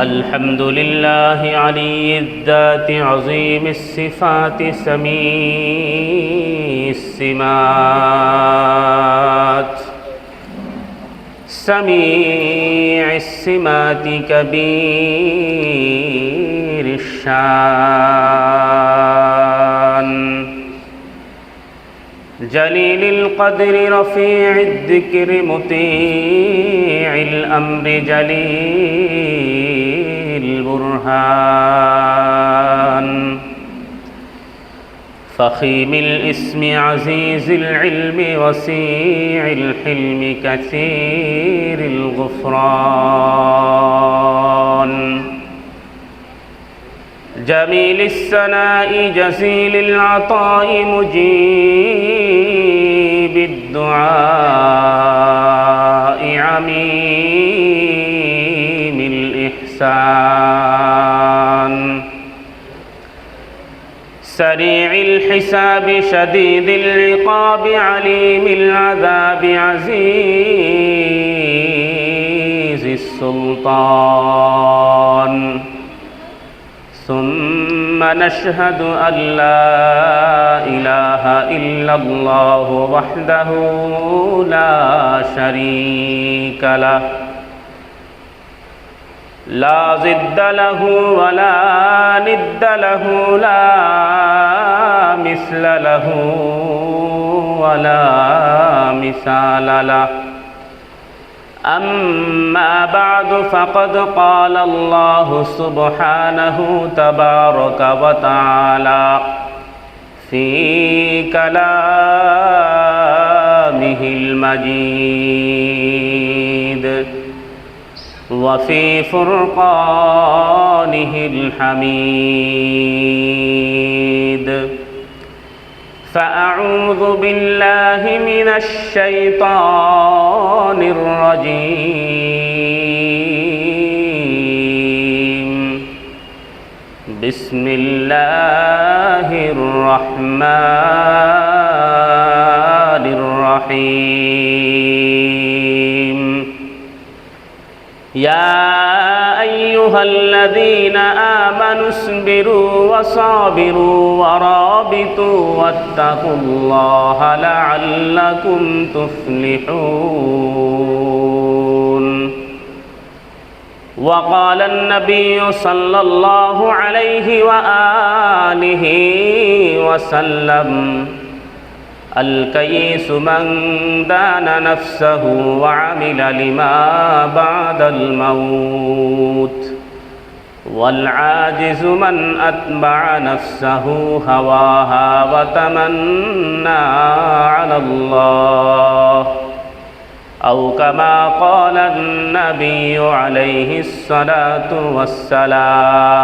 الحمد لله علي الذات عظيم الصفات سميع السمات سميع السمات كبير الشان جليل القدر رفيع الذكر مطيع الأمر جليل البرهان. فخيم الإسم عزيز العلم وسيع الحلم كثير الغفران. جميل السناء جزيل العطاء مجيب الدعاء عميم الإحسان سريع الحساب شديد العقاب عليم العذاب عزيز السلطان ثم نشهد أن لا إله إلا الله وحده لا شريك له لا ضد له ولا ند له لا مثل له ولا مثال له أما بعد فقد قال الله سبحانه تبارك وتعالى في كلامه المجيد وفي فرقانه الحميد. فأعوذ بالله من الشيطان الرجيم. بسم الله الرحمن الرحيم. يا أيها الذين آمنوا اصبروا وصابروا ورابطوا واتقوا الله لعلكم تفلحون. وقال النبي صلى الله عليه وآله وسلم الكيس من دان نفسه وعمل لما بعد الموت والعاجز من أتبع نفسه هواها وتمنى على الله أو كما قال النبي عليه الصلاة والسلام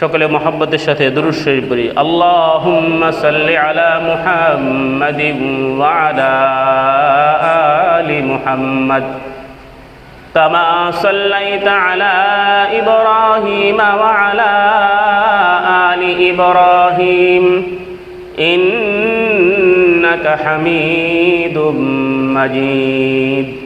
সকলে মোহাম্মদের সাথে দুরুদ শরীফ পড়ি। আল্লাহুম্মা সাল্লি আলা মুহাম্মাদিন ওয়া আলা আলি মুহাম্মাদ। কামা সাল্লাইতা আলা ইব্রাহিম ওয়া আলা আলি ইব্রাহিম। ইন্নাকা হামিদুম মাজিদ।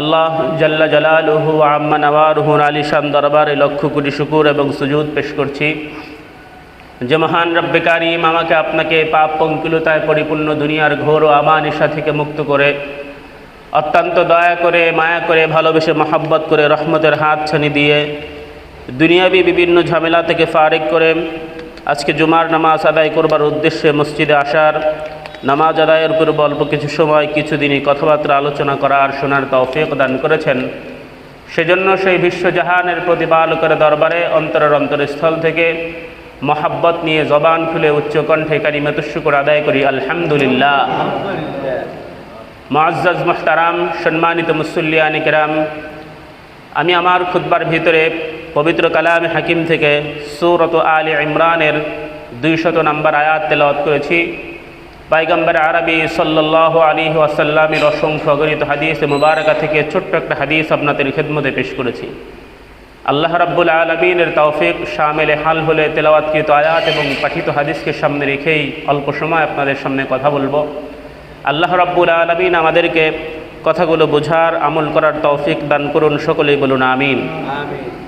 আল্লাহ জাল্লা জালালুহু আম্মা নওয়ারুহুর আলিশান দরবারে লক্ষ কোটি শুকুর এবং সুজুদ পেশ করছি। যে মহান রব্বে কারিম আমাকে আপনাকে পাপ পঙ্কিলতায় পরিপূর্ণ দুনিয়ার ঘোর ও আমানিশা থেকে মুক্ত করে, অত্যন্ত দয়া করে, মায়া করে, ভালোবেসে, মহাব্বত করে, রহমতের হাত ছানি দিয়ে দুনিয়াবি বিভিন্ন ঝামেলা থেকে ফারেক করে আজকে জুমার নামাজ আদায় করবার উদ্দেশ্যে মসজিদে আসার নামাজ আদায়ের পূর্ব অল্প কিছু সময় কিছুদিনই কথাবার্তা আলোচনা করার শোনার তৌফিক দান করেছেন। সেজন্য সেই বিশ্বজাহানের প্রতিপালকের দরবারে অন্তরের অন্তরস্থল থেকে মহাব্বত নিয়ে জবান খুলে উচ্চকণ্ঠে কারিমাতুশুকুর আদায় করি, আলহামদুলিল্লাহ। মুআজ্জাজ মুহতারাম, সম্মানিত মুসল্লিয়ানি কেরাম, আমি আমার খুতবার ভিতরে পবিত্র কালাম হাকিম থেকে সুরত আলী ইমরানের দুইশত নম্বর আয়াত তেলাওয়াত করেছি। পাইগম্বর আরবি সাল্লাহ আলী ওয়াসাল্লামের অসংখ্য অগণিত হাদিস মুবারকা থেকে ছোট্ট একটা হাদিস আপনাদের খেদমতে পেশ করেছি। আল্লাহ রাব্বুল আলমিনের তৌফিক শামেলে হাল হলে তেলাওয়াতকৃত আয়াত এবং পাঠিত হাদিসকে সামনে রেখেই অল্প সময় আপনাদের সামনে কথা বলব। আল্লাহ রাব্বুল আলমিন আমাদেরকে কথাগুলো বোঝার আমল করার তৌফিক দান করুন, সকলেই বলুন আমিন। আমিন।